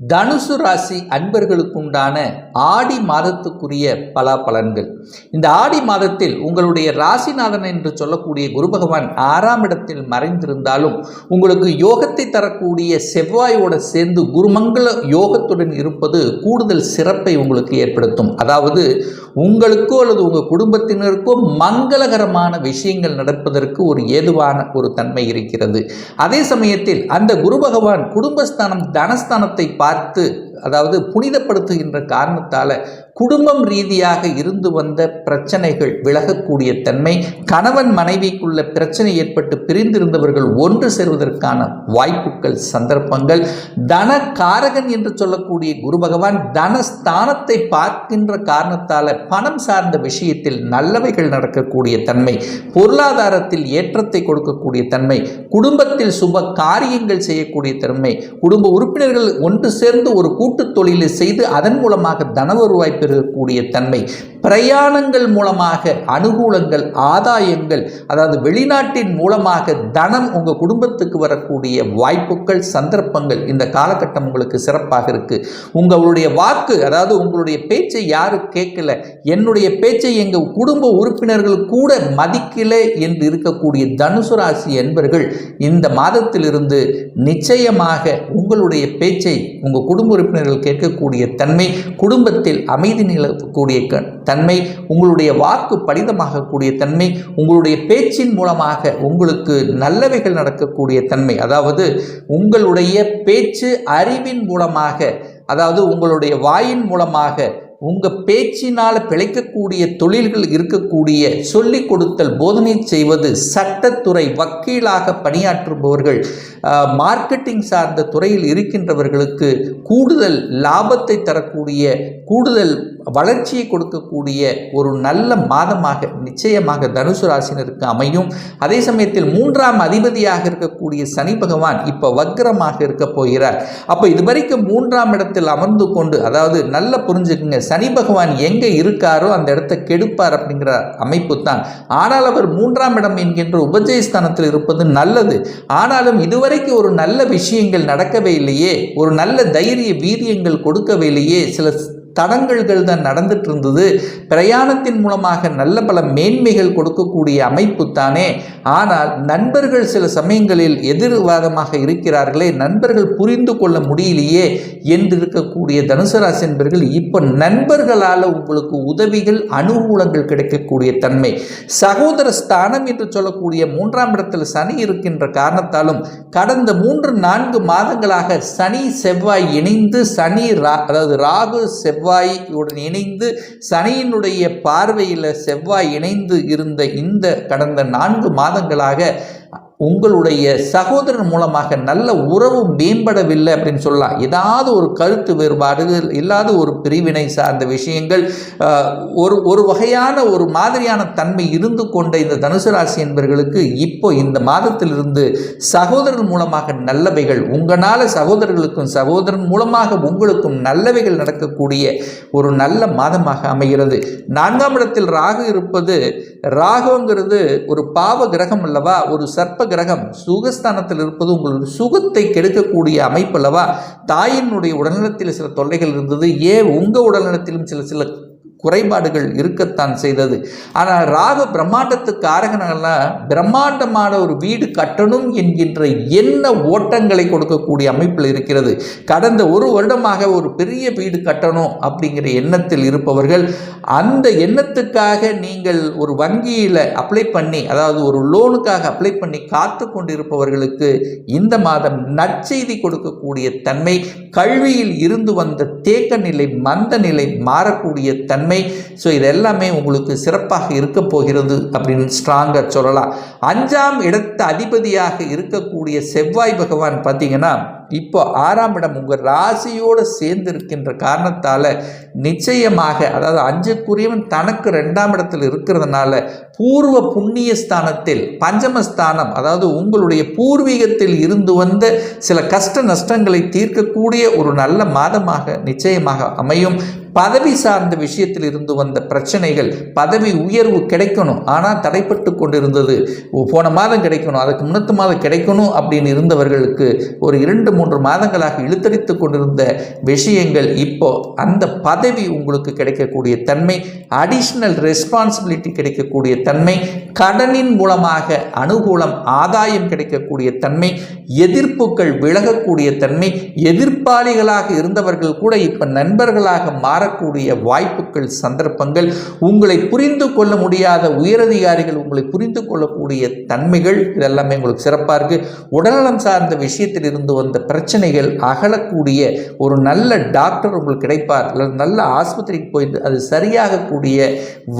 தனுசு ராசி அன்பர்களுக்குண்டான ஆடி மாதத்துக்குரிய பலாபலன்கள். இந்த ஆடி மாதத்தில் உங்களுடைய ராசிநாதன் என்று சொல்லக்கூடிய குரு பகவான் ஆறாம் இடத்தில் மறைந்திருந்தாலும் உங்களுக்கு யோகத்தை தரக்கூடிய செவ்வாயோட சேர்ந்து குருமங்கள யோகத்துடன் இருப்பது கூடுதல் சிறப்பை உங்களுக்கு ஏற்படுத்தும். அதாவது உங்களுக்கோ அல்லது உங்கள் குடும்பத்தினருக்கோ மங்களகரமான விஷயங்கள் நடப்பதற்கு ஒரு ஏதுவான ஒரு தன்மை இருக்கிறது. அதே சமயத்தில் அந்த குரு பகவான் குடும்பஸ்தானம் தனஸ்தானத்தை பார்த்து பார்த்து அதாவது புனிதப்படுத்துகின்ற காரணத்தால் குடும்பம் ரீதியாக இருந்து வந்த பிரச்சனைகள் விலகக்கூடிய தன்மை கணவன் மனைவிக்குள்ள பிரச்சனை ஏற்பட்டு பிரிந்திருந்தவர்கள் ஒன்று சேர்வதற்கான வாய்ப்புகள் சந்தர்ப்பங்கள் தன காரகன் என்று சொல்லக்கூடிய குரு பகவான் தனஸ்தானத்தை பார்க்கின்ற காரணத்தால் பணம் சார்ந்த விஷயத்தில் நல்லவைகள் நடக்கக்கூடிய தன்மை பொருளாதாரத்தில் ஏற்றத்தை கொடுக்கக்கூடிய தன்மை குடும்பத்தில் சுப காரியங்கள் செய்யக்கூடிய தன்மை குடும்ப உறுப்பினர்கள் ஒன்று சேர்ந்து ஒரு கூ கூட்டு தொழிலை செய்து அதன் மூலமாக தன வருவாய் பெறக்கூடிய தன்மை பிரயாணங்கள் மூலமாக அனுகூலங்கள் ஆதாயங்கள் அதாவது வெளிநாட்டின் மூலமாக தனம் உங்கள் குடும்பத்துக்கு வரக்கூடிய வாய்ப்புகள் சந்தர்ப்பங்கள் இந்த காலகட்டம் உங்களுக்கு சிறப்பாக இருக்கு. உங்களுடைய வாக்கு அதாவது உங்களுடைய பேச்சை யாரும் கேட்கல என்னுடைய பேச்சை எங்கள் குடும்ப உறுப்பினர்கள் கூட மதிக்கல என்று இருக்கக்கூடிய தனுசு ராசி என்பர்கள் இந்த மாதத்திலிருந்து நிச்சயமாக உங்களுடைய பேச்சை உங்கள் குடும்ப உறுப்பினர்கள் கேட்கக்கூடிய தன்மை குடும்பத்தில் அமைதி நிலவக்கூடிய தன்மை உங்களுடைய வாக்கு பலிதமாகக்கூடிய தன்மை உங்களுடைய பேச்சின் மூலமாக உங்களுக்கு நல்லவைகள் நடக்கக்கூடிய தன்மை. அதாவது உங்களுடைய பேச்சு அறிவின் மூலமாக அதாவது உங்களுடைய வாயின் மூலமாக உங்கள் பேச்சினால் பிழைக்கக்கூடிய தொழில்கள் இருக்கக்கூடிய சொல்லிக் கொடுத்தல் போதனை செய்வது சட்டத்துறை வக்கீலாக பணியாற்றுபவர்கள் மார்க்கெட்டிங் சார்ந்த துறையில் இருக்கின்றவர்களுக்கு கூடுதல் லாபத்தை தரக்கூடிய கூடுதல் வளர்ச்சியை கொடுக்கக்கூடிய ஒரு நல்ல மாதமாக நிச்சயமாக தனுசு ராசினருக்கு அமையும். அதே சமயத்தில் மூன்றாம் அதிபதியாக இருக்கக்கூடிய சனி பகவான் இப்போ வக்ரமாக இருக்க போகிறார். அப்போ இதுவரைக்கும் மூன்றாம் இடத்தில் அமர்ந்து கொண்டு அதாவது நல்லா புரிஞ்சுக்குங்க சனி பகவான் எங்கே இருக்காரோ அந்த இடத்த கெடுப்பார் அப்படிங்கிற அமைப்பு தான். ஆனால் அவர் மூன்றாம் இடம் என்கின்ற உபஜயஸ்தானத்தில் இருப்பது நல்லது. ஆனாலும் இதுவரைக்கும் ஒரு நல்ல விஷயங்கள் நடக்கவே இல்லையே. ஒரு நல்ல தைரிய வீரியங்கள் கொடுக்கவே இல்லையே. சில தடங்கல்கள் தான் நடந்துட்டு இருந்தது பிரயாணத்தின் மூலமாக நல்ல பல மேன்மைகள் கொடுக்கக்கூடிய அமைப்பு தானே. ஆனால் நண்பர்கள் சில சமயங்களில் எதிர்வாதமாக இருக்கிறார்களே நண்பர்கள் புரிந்து கொள்ள முடியலையே என்று இருக்கக்கூடிய என்பர்கள் இப்போ நண்பர்களால் உங்களுக்கு உதவிகள் அனுகூலங்கள் கிடைக்கக்கூடிய தன்மை. சகோதர ஸ்தானம் என்று சொல்லக்கூடிய மூன்றாம் இடத்தில் சனி இருக்கின்ற காரணத்தாலும் கடந்த மூன்று நான்கு மாதங்களாக சனி செவ்வாய் இணைந்து சனி ரா அதாவது ராகு செவ்வாயுடன் இணைந்து சனியினுடைய பார்வையில் செவ்வாய் இணைந்து இருந்த இந்த கடந்த நான்கு மாதங்களாக உங்களுடைய சகோதரன் மூலமாக நல்ல உறவு மேம்படவில்லை அப்படின்னு சொல்லலாம். ஏதாவது ஒரு கருத்து வேறுபாடுகள் இல்லாத ஒரு பிரிவினை சார்ந்த விஷயங்கள் ஒரு ஒரு வகையான ஒரு மாதிரியான தன்மை இருந்து கொண்ட இந்த தனுசு ராசி என்பவர்களுக்கு இப்போ இந்த மாதத்திலிருந்து சகோதரன் மூலமாக நல்லவைகள் உங்களால் சகோதரர்களுக்கும் சகோதரன் மூலமாக உங்களுக்கும் நல்லவைகள் நடக்கக்கூடிய ஒரு நல்ல மாதமாக அமைகிறது. நான்காம் இடத்தில் ராகு இருப்பது ராகுங்கிறது ஒரு பாவ கிரகம் அல்லவா? ஒரு சர்ப்ப கிரகம் சுகஸ்தானத்தில் இருப்பது உங்களுடைய சுகத்தை கெடுக்கக்கூடிய அமைப்பு அல்லவா? தாயினுடைய உடல்நலத்தில் சில தொல்லைகள் இருந்தது. ஏன் உங்கள் உடல்நலத்திலும் சில சில குறைபாடுகள் இருக்கத்தான் செய்தது. ஆனால் ராகு பிரம்மாண்டத்துக்கு ஆரகனெல்லாம் பிரம்மாண்டமான ஒரு வீடு கட்டணும் என்கின்ற எண்ண ஓட்டங்களை கொடுக்கக்கூடிய அமைப்பில் இருக்கிறது. கடந்த ஒரு வருடமாக ஒரு பெரிய வீடு கட்டணும் அப்படிங்கிற எண்ணத்தில் இருப்பவர்கள் அந்த எண்ணத்துக்காக நீங்கள் ஒரு வங்கியில் அப்ளை பண்ணி அதாவது ஒரு லோனுக்காக அப்ளை பண்ணி காத்து கொண்டிருப்பவர்களுக்கு இந்த மாதம் நற்செய்தி கொடுக்கக்கூடிய தன்மை கல்வியில் இருந்து வந்த தேக்க நிலை மந்த நிலை மாறக்கூடிய தன்மை ஸோ இது எல்லாமே உங்களுக்கு சிறப்பாக இருக்க போகிறது அப்படின்னு ஸ்ட்ராங்காக சொல்லலாம். அஞ்சாம் இடத்து அதிபதியாக இருக்கக்கூடிய செவ்வாய் பகவான் பார்த்தீங்கன்னா இப்போ ஆறாம் இடம் உங்கள் ராசியோடு சேர்ந்து இருக்கின்ற காரணத்தால் நிச்சயமாக அதாவது அஞ்சுக்குரியவன் தனக்கு ரெண்டாம் இடத்தில் இருக்கிறதுனால பூர்வ புண்ணிய ஸ்தானத்தில் பஞ்சமஸ்தானம் அதாவது உங்களுடைய பூர்வீகத்தில் இருந்து வந்த சில கஷ்ட நஷ்டங்களை தீர்க்கக்கூடிய ஒரு நல்ல மாதமாக நிச்சயமாக அமையும். பதவி சார்ந்த விஷயத்தில் இருந்து வந்த பிரச்சனைகள் பதவி உயர்வு கிடைக்கணும். ஆனால் தடைப்பட்டு கொண்டிருந்தது. போன மாதம் கிடைக்கணும் அதுக்கு முன்னத்து மாதம் கிடைக்கணும் அப்படின்னு இருந்தவர்களுக்கு ஒரு இரண்டு மூன்று மாதங்களாக இழுத்தடித்து கொண்டிருந்த விஷயங்கள் இப்போ அந்த பதவி உங்களுக்கு கிடைக்கக்கூடிய தன்மை அடிஷ்னல் ரெஸ்பான்சிபிலிட்டி கிடைக்கக்கூடிய தன்மை கடனின் மூலமாக அனுகூலம் ஆதாயம் கிடைக்கக்கூடிய தன்மை எதிர்ப்புகள் விலகக்கூடிய தன்மை எதிர்ப்பாளிகளாக இருந்தவர்கள் கூட இப்போ நண்பர்களாக மாறக்கூடிய வாய்ப்புகள் சந்தர்ப்பங்கள் உங்களை புரிந்து கொள்ள முடியாத உயரதிகாரிகள் உங்களை புரிந்து கொள்ளக்கூடிய தன்மைகள் இதெல்லாமே உங்களுக்கு சிறப்பாக இருக்குது உடல்நலம் சார்ந்த விஷயத்தில் இருந்து வந்த பிரச்சனைகள் அகலக்கூடிய ஒரு நல்ல டாக்டர் உங்களுக்கு கிடைப்பார். அல்லது நல்ல ஆஸ்பத்திரிக்கு போயிட்டு அது சரியாகக்கூடிய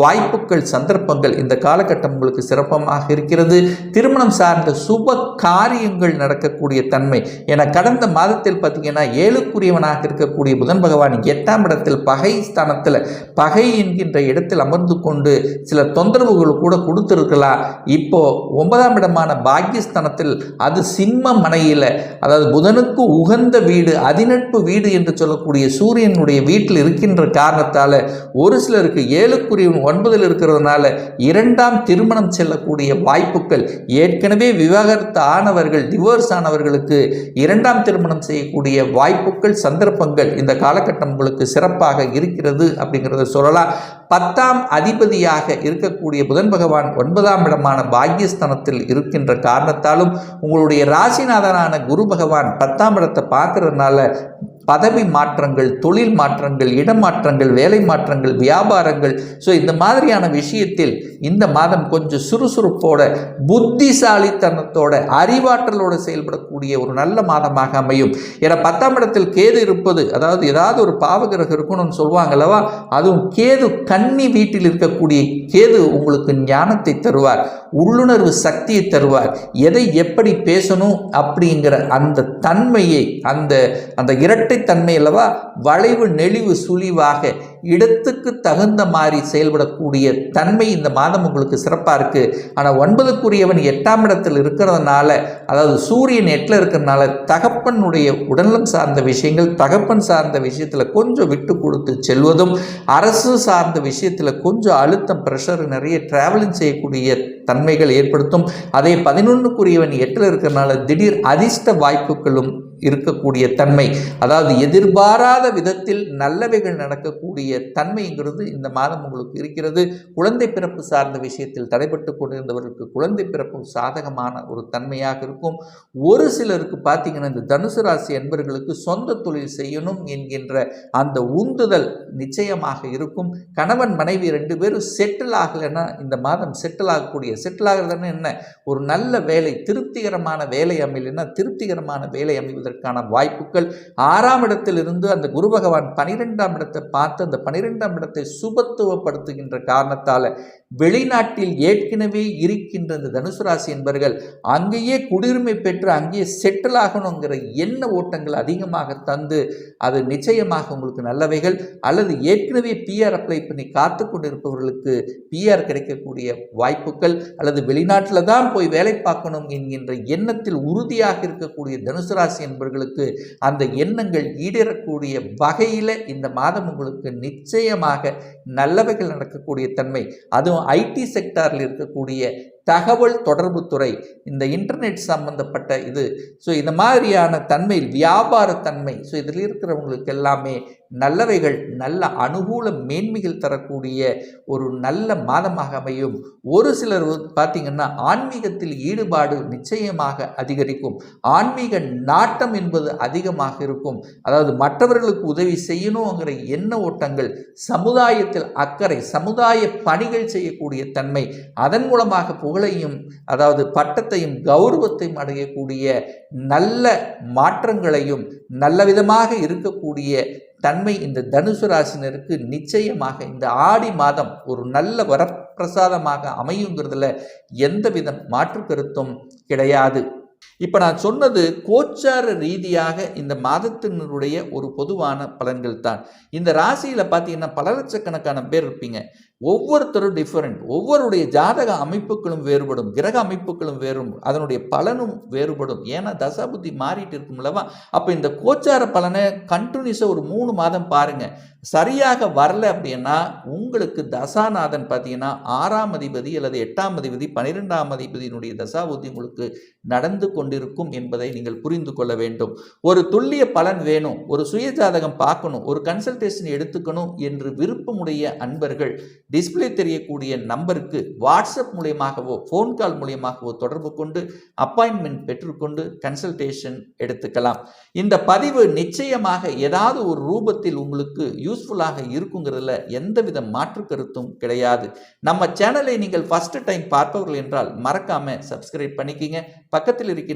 வாய்ப்புகள் சந்தர்ப்பங்கள் இந்த காலகட்டம் உங்களுக்கு சிறப்பமாக இருக்கிறது. திருமணம் சார்ந்த சுப காரியங்கள் நடக்கக்கூடிய தன்மை. என கடந்த மாதத்தில் பார்த்தீங்கன்னா ஏழுக்குரியவனாக இருக்கக்கூடிய புதன் பகவான் எட்டாம் இடத்தில் பகை ஸ்தானத்தில் பகை என்கின்ற இடத்தில் அமர்ந்து கொண்டு சில தொந்தரவுகள் கூட கொடுத்துருக்கலாம். இப்போ ஒன்பதாம் இடமான பாக்கியஸ்தானத்தில் அது சிம்ம மனையில் அதாவது புதன் புதனுக்கு உகந்த வீடு அதிநட்பு வீடு என்று சொல்லக்கூடிய சூரியனுடைய வீட்டில் இருக்கின்ற காரணத்தால் ஒரு சிலருக்கு ஏழுக்குரியவன் ஒன்பதில் இருக்கிறதுனால இரண்டாம் திருமணம் செல்லக்கூடிய வாய்ப்புகள். ஏற்கனவே விவாகரத்து ஆனவர்கள் டிவோர்ஸ் ஆனவர்களுக்கு இரண்டாம் திருமணம் செய்யக்கூடிய வாய்ப்புகள் சந்தர்ப்பங்கள் இந்த காலகட்டம் உங்களுக்கு சிறப்பாக இருக்கிறது அப்படிங்கிறத சொல்லலாம். பத்தாம் அதிபதியாக இருக்கக்கூடிய புதன் பகவான் ஒன்பதாம் இடமான பாக்யஸ்தானத்தில் இருக்கின்ற காரணத்தாலும் உங்களுடைய ராசிநாதனான குரு பகவான் பத்தாம் இடத்தை பார்க்கறதுனால பதவி மாற்றங்கள் தொழில் மாற்றங்கள் இடமாற்றங்கள் வேலை மாற்றங்கள் வியாபாரங்கள். ஸோ இந்த மாதிரியான விஷயத்தில் இந்த மாதம் கொஞ்சம் சுறுசுறுப்போட புத்திசாலித்தனத்தோட அறிவாற்றலோடு செயல்படக்கூடிய ஒரு நல்ல மாதமாக அமையும். ஏன்னா பத்தாம் இடத்தில் கேது இருப்பது அதாவது ஏதாவது ஒரு பாவகிரகம் இருக்கணும்னு சொல்லுவாங்களவா அதுவும் கேது கன்னி வீட்டில் இருக்கக்கூடிய கேது உங்களுக்கு ஞானத்தை தருவார் உள்ளுணர்வு சக்தியை தருவார். எதை எப்படி பேசணும் அப்படிங்கிற அந்த தன்மையை அந்த அந்த இரட்டைத்தன்மை அல்லவா? வளைவு நெளிவு சுழிவாக இடத்துக்கு தகுந்த மாதிரி செயல்படக்கூடிய தன்மை இந்த மாதம் உங்களுக்கு சிறப்பாக இருக்குது ஆனால் ஒன்பதுக்குரியவன் எட்டாம் இடத்தில் இருக்கிறதுனால அதாவது சூரியன் எட்டில் இருக்கிறதுனால தகப்பனுடைய உடல்நலம் சார்ந்த விஷயங்கள் தகப்பன் சார்ந்த விஷயத்தில் கொஞ்சம் விட்டு கொடுத்து செல்வதும் அரசு சார்ந்த விஷயத்தில் கொஞ்சம் அழுத்தம் ப்ரெஷர் நிறைய ட்ராவலிங் செய்யக்கூடிய தன்மைகள் ஏற்படுத்தும். அதே பதினொன்றுக்குரியவன் எட்டில் இருக்கிறனால திடீர் அதிர்ஷ்ட வாய்ப்புகளும் இருக்கக்கூடிய தன்மை. அதாவது எதிர்பாராத விதத்தில் நல்லவைகள் நடக்கக்கூடிய தன்மைங்கிறது இந்த மாதம் உங்களுக்கு இருக்கிறது. குழந்தை பிறப்பு சார்ந்த விஷயத்தில் தடைபட்டு கொண்டிருந்தவர்களுக்கு குழந்தை பிறப்பு சாதகமான ஒரு தன்மையாக இருக்கும். ஒரு சிலருக்கு பார்த்தீங்கன்னா இந்த தனுசு ராசி என்பர்களுக்கு சொந்த தொழில் செய்யணும் என்கின்ற அந்த உந்துதல் நிச்சயமாக இருக்கும். கணவன் மனைவி ரெண்டு பேரும் செட்டில் ஆகலைன்னா இந்த மாதம் செட்டில் ஆகக்கூடிய செட்டில் ஆகிறதுன்னு என்ன? ஒரு நல்ல வேலை திருப்திகரமான வேலை அமையலைன்னா திருப்திகரமான வேலை அமைவதற்கான வாய்ப்புகள். ஆறாம் இடத்திலிருந்து அந்த குரு பகவான் பனிரெண்டாம் இடத்தை பார்த்து அந்த பனிரெண்டாம் இடத்தை சுபத்துவப்படுத்துகின்ற காரணத்தால் வெளிநாட்டில் ஏற்கனவே இருக்கின்ற இந்த தனுசு ராசி என்பவர்கள் அங்கேயே குடியுரிமை பெற்று அங்கேயே செட்டில் ஆகணுங்கிற எண்ண ஓட்டங்கள் அதிகமாக தந்து அது நிச்சயமாக உங்களுக்கு நல்லவைகள். அல்லது ஏற்கனவே பிஆர் அப்ளை பண்ணி காத்து கொண்டிருப்பவர்களுக்கு பிஆர் கிடைக்கக்கூடிய வாய்ப்புகள். அல்லது வெளிநாட்டில் தான் போய் வேலை பார்க்கணும் என்கின்ற எண்ணத்தில் உறுதியாக இருக்கக்கூடிய தனுசு ராசி என்பவர்களுக்கு அந்த எண்ணங்கள் ஈடேறக்கூடிய வகையில் இந்த மாதம் உங்களுக்கு நிச்சயமாக நல்லவைகள் நடக்கக்கூடிய தன்மை. அதுவும் ஐடி செக்டாரில் இருக்கக்கூடிய தகவல் தொடர்பு துறை இந்த இன்டர்நெட் சம்பந்தப்பட்ட இது. ஸோ இந்த மாதிரியான தன்மை வியாபாரத்தன்மை ஸோ இதில் இருக்கிறவங்களுக்கு எல்லாமே நல்லவைகள் நல்ல அனுகூல மேன்மைகள் தரக்கூடிய ஒரு நல்ல மாதமாக அமையும். ஒரு சிலர் பார்த்திங்கன்னா ஆன்மீகத்தில் ஈடுபாடு நிச்சயமாக அதிகரிக்கும். ஆன்மீக நாட்டம் என்பது அதிகமாக இருக்கும். அதாவது மற்றவர்களுக்கு உதவி செய்யணுங்கிற எண்ண ஓட்டங்கள் சமுதாயத்தில் அக்கறை சமுதாய பணிகள் செய்யக்கூடிய தன்மை அதன் மூலமாக புகழையும் அதாவது பட்டத்தையும் கௌரவத்தையும் அடையக்கூடிய நல்ல மாற்றங்களையும் நல்ல விதமாக இருக்கக்கூடிய தன்மை இந்த தனுசு ராசினருக்கு நிச்சயமாக இந்த ஆடி மாதம் ஒரு நல்ல வரப்பிரசாதமாக அமையுங்கிறதுல எந்தவித மாற்று கருத்தும் கிடையாது. இப்போ நான் சொன்னது கோச்சார ரீதியாக இந்த மாதத்தினுடைய ஒரு பொதுவான பலன்கள் தான் இந்த ராசியில் பார்த்தீங்கன்னா பல லட்சக்கணக்கான பேர் இருப்பீங்க. ஒவ்வொருத்தரும் டிஃப்ரெண்ட் ஒவ்வொருடைய ஜாதக அமைப்புகளும் வேறுபடும் கிரக அமைப்புகளும் வேறும் அதனுடைய பலனும் வேறுபடும். ஏன்னா தசாபுத்தி மாறிட்டு இருக்கும்லவா அப்போ இந்த கோச்சார பலனை கண்டினியூஸாக ஒரு மூணு மாதம் பாருங்கள் சரியாக வரல அப்படின்னா உங்களுக்கு தசாநாதன் பார்த்தீங்கன்னா ஆறாம் அதிபதி அல்லது எட்டாம் அதிபதி பன்னிரெண்டாம் அதிபதியினுடைய தசாபுத்தி உங்களுக்கு நடந்து கொண்டிருக்கும் என்பதை நீங்கள் புரிந்து கொள்ள வேண்டும். ஒரு துல்லிய பலன் வேணும். ஒரு சுயஜாதகம் பார்க்கணும். ஒரு கன்சல்டேஷன் எடுத்துக்கணும் என்று விருப்பமுடைய அன்பர்கள் டிஸ்பிளே தெரியக்கூடிய நம்பருக்கு வாட்ஸ்அப் மூலியமாகவோ ஃபோன் கால் மூலியமாகவோ தொடர்பு கொண்டு அப்பாயின்மெண்ட் பெற்றுக்கொண்டு கன்சல்டேஷன் எடுத்துக்கலாம். இந்த பதிவு நிச்சயமாக ஏதாவது ஒரு ரூபத்தில் உங்களுக்கு யூஸ்ஃபுல்லாக இருக்குங்கிறதுல எந்தவித மாற்று கருத்தும் கிடையாது. நம்ம சேனலை நீங்கள் ஃபர்ஸ்ட் டைம் பார்ப்பவர்கள் என்றால் மறக்காம சப்ஸ்கிரைப் பண்ணிக்கிங்க. பக்கத்தில் இருக்கின்ற